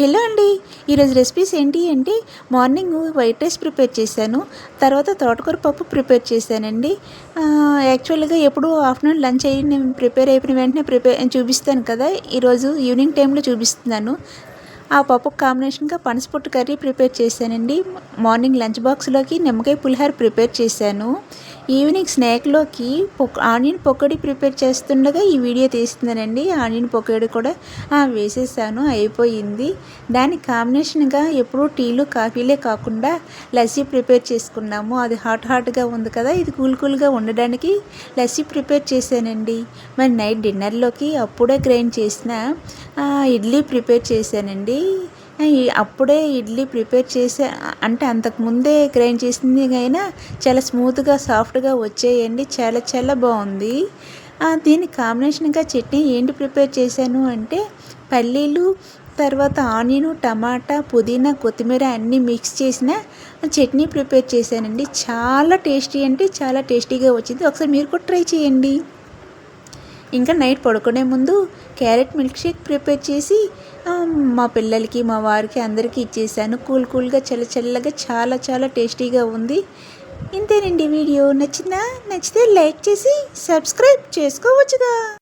Hello అండి. ఈరోజు recipes ఏంటి అంటే మార్నింగ్ వైట్ రైస్ ప్రిపేర్ చేశాను. తర్వాత తోటకూర పప్పు ప్రిపేర్ చేశానండి. యాక్చువల్గా ఎప్పుడు ఆఫ్టర్నూన్ లంచ్ అయ్యి నేను ప్రిపేర్ అయిపోయిన వెంటనే ప్రిపేర్ చూపిస్తాను కదా. ఈరోజు ఈవినింగ్ టైంలో చూపిస్తున్నాను. ఆ పప్పు కాంబినేషన్గా పనసపొట్టు కర్రీ ప్రిపేర్ చేశానండి. మార్నింగ్ లంచ్ బాక్స్లోకి నిమ్మకాయ పులిహార ప్రిపేర్ చేశాను. ఈవినింగ్ స్నాక్లోకి పొక్ ఆనియన్ పకోడీ ప్రిపేర్ చేస్తుండగా ఈ వీడియో తీస్తున్నానండి. ఆనియన్ పకోడీ కూడా వేసేసాను అయిపోయింది. దానికి కాంబినేషన్గా ఎప్పుడూ టీలు కాఫీలే కాకుండా లస్సీ ప్రిపేర్ చేసుకున్నాము. అది హాట్ హాట్గా ఉంది కదా ఇది కూల్ కూల్గా ఉండడానికి లస్సీ ప్రిపేర్ చేశానండి. మరి నైట్ డిన్నర్లోకి అప్పుడే గ్రైండ్ చేసిన ఇడ్లీ ప్రిపేర్ చేశానండి. అప్పుడే ఇడ్లీ ప్రిపేర్ చేసే అంటే అంతకు ముందే గ్రైండ్ చేసింది అయినా చాలా స్మూత్గా సాఫ్ట్గా వచ్చేయండి. చాలా చాలా బాగుంది. దీని కాంబినేషన్గా చట్నీ ఏంటి ప్రిపేర్ చేశాను అంటే పల్లీలు తర్వాత ఆనియన్ టమాటా పుదీనా కొత్తిమీర అన్నీ మిక్స్ చేసిన చట్నీ ప్రిపేర్ చేశానండి. చాలా టేస్టీ అంటే చాలా టేస్టీగా వచ్చింది. ఒకసారి మీరు కూడా ట్రై చేయండి. ఇంకా నైట్ పడుకునే ముందు క్యారెట్ మిల్క్ షేక్ ప్రిపేర్ చేసి మా పిల్లలకి మా వారికి అందరికీ ఇచ్చేసాను. కూల్ కూల్గా చల్ల చల్లగా చాలా చాలా టేస్టీగా ఉంది. ఇంతేనండి వీడియో. నచ్చిందా నచ్చితే లైక్ చేసి సబ్స్క్రైబ్ చేసుకోవచ్చుగా.